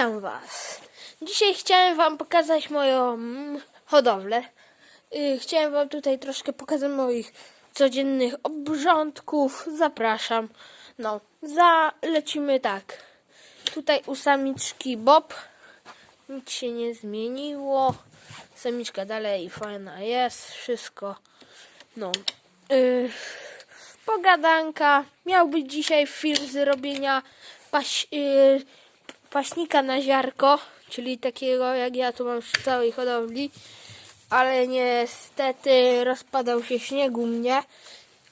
Witam Was. Dzisiaj chciałem Wam pokazać moją hodowlę. Y, Chciałem Wam tutaj troszkę pokazać moich codziennych obrządków. Zapraszam. No, zalecimy tak. Tutaj u samiczki Bob nic się nie zmieniło. Samiczka dalej fajna jest, wszystko. No. Y, pogadanka. Miał być dzisiaj film z robienia paś, y, paśnika na ziarko, czyli takiego jak ja tu mam w całej hodowli. Ale niestety rozpadał się śnieg u mnie,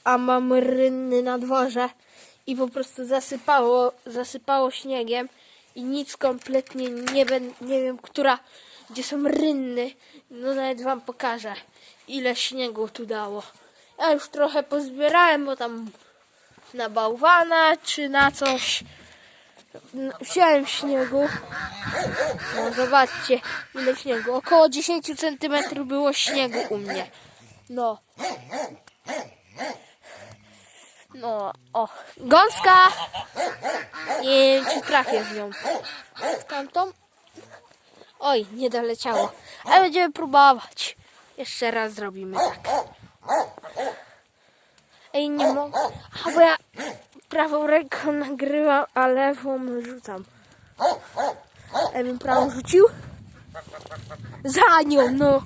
a mam rynny na dworze i po prostu zasypało, zasypało śniegiem i nic kompletnie nie, ben, nie wiem, która, gdzie są rynny. No nawet wam pokażę, ile śniegu tu dało. Ja już trochę pozbierałem, bo tam na bałwana czy na coś. No, Wziąłem śniegu. No zobaczcie ile śniegu. Około 10 cm było śniegu u mnie. No. No, o. Gąska! Nie wiem, czy trafię w nią. Tamtą? Oj, nie doleciało. Ale będziemy próbować. Jeszcze raz zrobimy tak. Ej, nie mogę. A bo ja prawą ręką nagrywam, a lewą rzucam. Ja bym prawą rzucił? Za nią, no.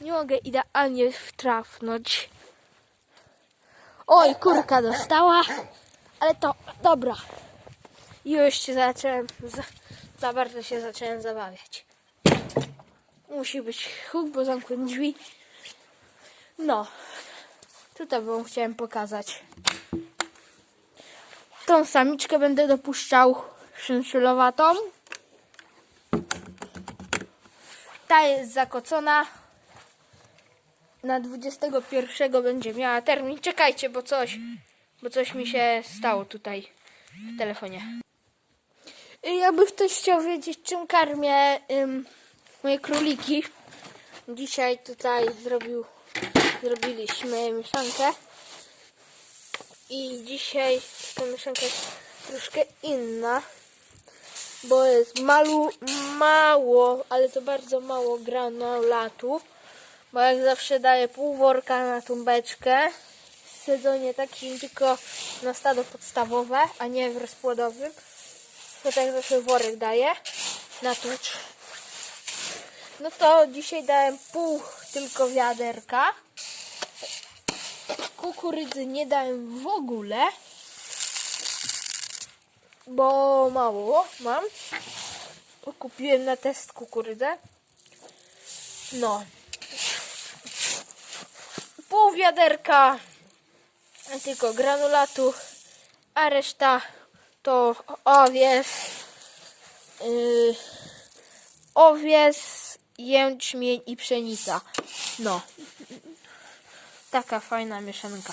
Nie mogę idealnie wtrafnąć. Oj, kurka dostała. Ale to, dobra. Już się zacząłem, za, za bardzo się zacząłem zabawiać. Musi być huk, bo zamknąć drzwi. No, tutaj wam chciałem pokazać. Tą samiczkę będę dopuszczał szynszylowatą. Ta jest zakocona. Na 21 będzie miała termin. Czekajcie, bo coś, bo coś mi się stało tutaj w telefonie. Jakby ktoś chciał wiedzieć, czym karmię ym, moje króliki. Dzisiaj tutaj zrobił, zrobiliśmy mieszankę. I dzisiaj ta mieszanka jest troszkę inna, bo jest malu, mało, ale to bardzo mało granulatu, bo jak zawsze daję pół worka na tą beczkę w sezonie takim tylko na stado podstawowe, a nie w rozpłodowym, to tak zawsze worek daję na tucz. No to dzisiaj dałem pół tylko wiaderka kukurydzy nie dałem w ogóle, bo mało mam. Kupiłem na test kukurydzę. No. Pół wiaderka tylko granulatu, a reszta to owies, yy, owies, jęczmień i pszenica. No, Taka fajna mieszanka.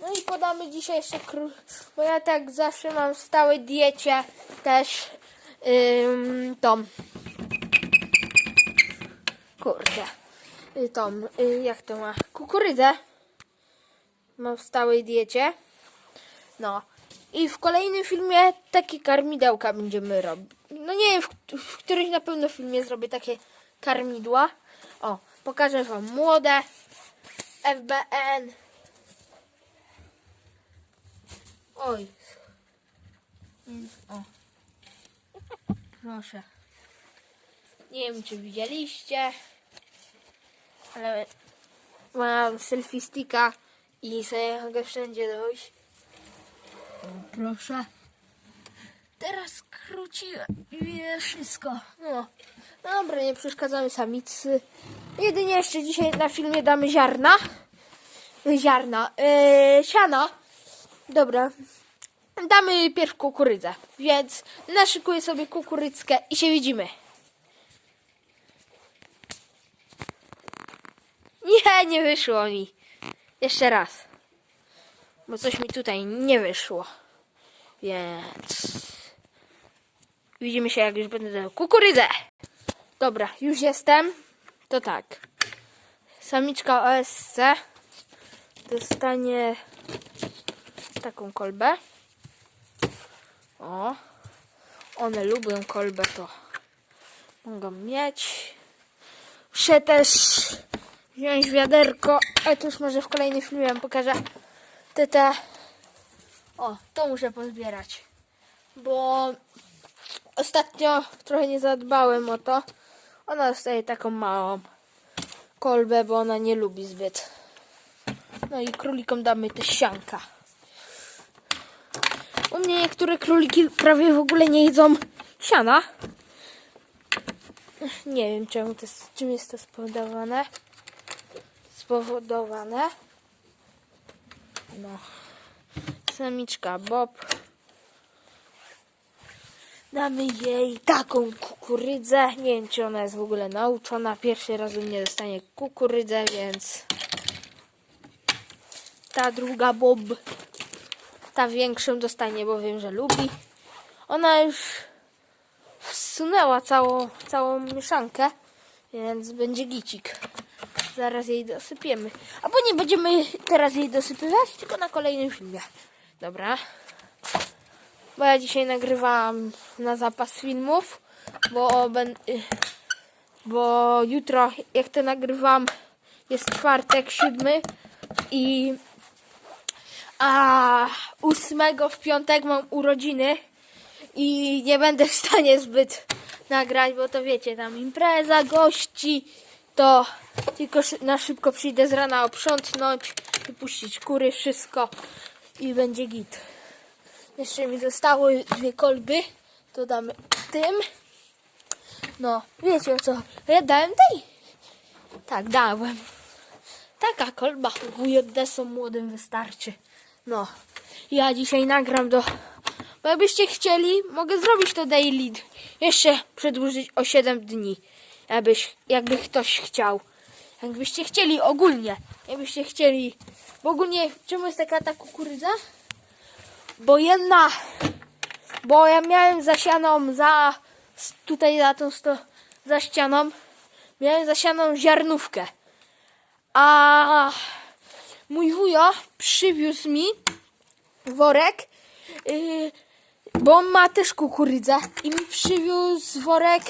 No i podamy dzisiaj jeszcze kró... Bo ja tak zawsze mam w stałej diecie też ym, tą. Kurde. Y, Tą, y, jak to ma? Kukurydzę. Mam w stałej diecie. No. I w kolejnym filmie takie karmidełka będziemy robić. No nie wiem, w, w którymś na pewno filmie zrobię takie karmidła. O, pokażę wam młode. FBN. Oj. O. Proszę. Nie wiem, czy widzieliście, ale mam selfie sticka i sobie mogę wszędzie dojść. O, proszę. Teraz skróciłem i widzę wszystko. No. no dobra, nie przeszkadzamy samicy. Jedynie jeszcze dzisiaj na filmie damy ziarna. Ziarna. Yy, siana. Dobra. Damy pierw kukurydzę. Więc naszykuję sobie kukurydzkę i się widzimy. Nie, nie wyszło mi. Jeszcze raz. Bo coś mi tutaj nie wyszło. Więc... Widzimy się, jak już będę kukurydzę. Dobra, już jestem. To tak. Samiczka OSC dostanie taką kolbę. O. one lubią kolbę, to mogą mieć. Muszę też wziąć wiaderko, ale to już może w kolejnym filmie wam pokażę. Te, te. O, to muszę pozbierać, bo ostatnio trochę nie zadbałem o to. Ona dostaje taką małą kolbę, bo ona nie lubi zbyt. No i królikom damy też sianka. U mnie niektóre króliki prawie w ogóle nie jedzą siana. Nie wiem czemu to jest, czym jest to spowodowane. Spowodowane. No. Samiczka Bob. Damy jej taką kukurydzę. Nie wiem, czy ona jest w ogóle nauczona. Pierwszy raz u mnie dostanie kukurydzę, więc ta druga Bob, ta większą dostanie, bo wiem, że lubi. Ona już wsunęła całą, całą mieszankę, więc będzie gicik. Zaraz jej dosypiemy. Albo nie będziemy teraz jej dosypywać, tylko na kolejnym filmie. Dobra. Bo ja dzisiaj nagrywałam na zapas filmów, bo, ben, bo jutro, jak to nagrywam, jest czwartek, siódmy i a ósmego w piątek mam urodziny i nie będę w stanie zbyt nagrać, bo to wiecie, tam impreza, gości, to tylko na szybko przyjdę z rana oprzątnąć, wypuścić kury, wszystko i będzie git. Jeszcze mi zostały dwie kolby, to damy tym. No, wiecie co? Ja dałem tej. Tak, dałem. Taka kolba WJD-som młodym wystarczy. No, ja dzisiaj nagram do... Bo jakbyście chcieli, mogę zrobić to daily. Jeszcze przedłużyć o 7 dni. Jakbyś, jakby ktoś chciał. Jakbyście chcieli ogólnie. Jakbyście chcieli. Bo ogólnie, czemu jest taka ta kukurydza? Bo jedna... Bo ja miałem zasianą za... Tutaj za tą sto, za ścianą. Miałem zasianą ziarnówkę. A mój wujo przywiózł mi worek, yy, bo on ma też kukurydzę i mi przywiózł worek,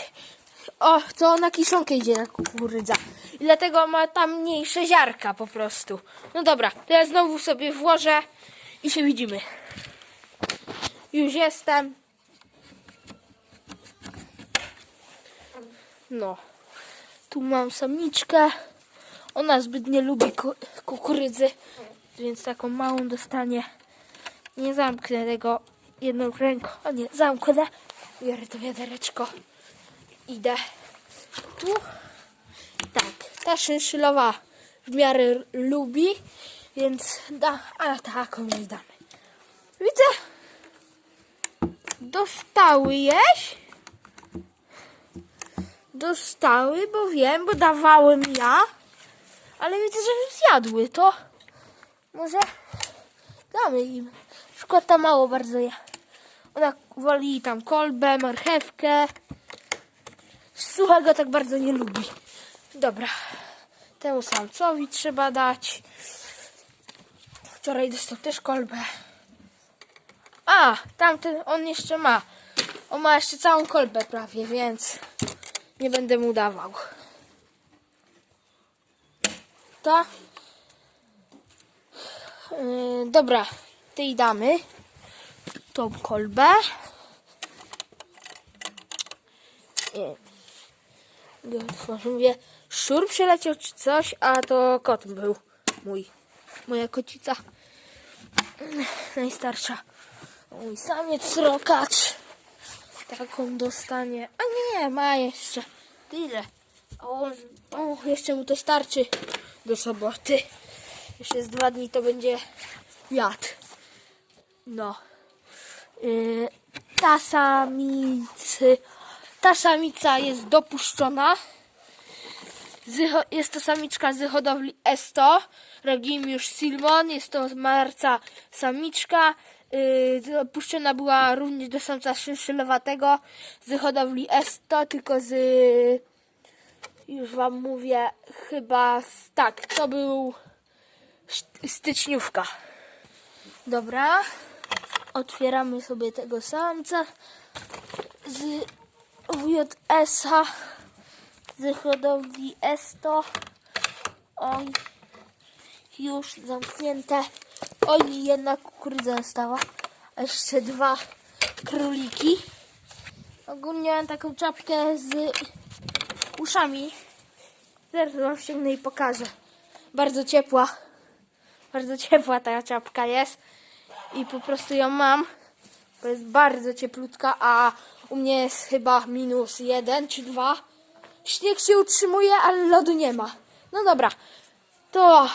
o, co na kiszonkę idzie na kukurydza. I dlatego ma tam mniejsze ziarka po prostu. No dobra, to ja znowu sobie włożę i się widzimy. Już jestem. No. Tu mam samiczkę. Ona zbyt nie lubi ku- kukurydzy, więc taką małą dostanie. Nie zamknę tego jedną ręką. O nie, zamknę. Biorę to wiadereczko. Idę tu. Tak, ta szynszylowa w miarę lubi, więc da, ale taką jej damy. Widzę, dostały jeść. Dostały, bo wiem, bo dawałem ja. Ale widzę, że zjadły to. Może damy im. Na przykład ta mało bardzo je. Ona woli tam kolbę, marchewkę. Suchego tak bardzo nie lubi. Dobra. Temu samcowi trzeba dać. Wczoraj dostał też kolbę. A, tamten on jeszcze ma. On ma jeszcze całą kolbę prawie, więc nie będę mu dawał. Ta. Yy, dobra, tej damy tą kolbę. Nie. Otworzę, mówię, szczur przyleciał czy coś, a to kot był mój. Moja kocica. Najstarsza. Mój samiec srokacz. Taką dostanie. A nie, ma jeszcze. Tyle. On, o, jeszcze mu to starczy do soboty. Jeszcze z dwa dni to będzie wiatr. No. Yy, ta samicy, ta samica jest dopuszczona. Jest to samiczka z hodowli Esto, Rogimiusz Silmon, jest to marca samiczka. Dopuszczona była również do samca szynszylowatego z hodowli Esto, tylko z już wam mówię, chyba z, tak, to był styczniówka. Dobra, otwieramy sobie tego samca. z WJS-a, z hodowli Esto. Oj, już zamknięte. Oj, jedna kukurydza została. A jeszcze dwa króliki. Ogólnie mam taką czapkę z uszami. Zaraz wam ściągnę i pokażę. Bardzo ciepła. Bardzo ciepła ta czapka jest. I po prostu ją mam. Bo jest bardzo cieplutka, a u mnie jest chyba minus jeden czy dwa. Śnieg się utrzymuje, ale lodu nie ma. No dobra. To...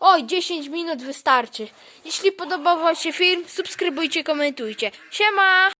Oj, 10 minut wystarczy. Jeśli podobał Wam się film, subskrybujcie, komentujcie. Siema!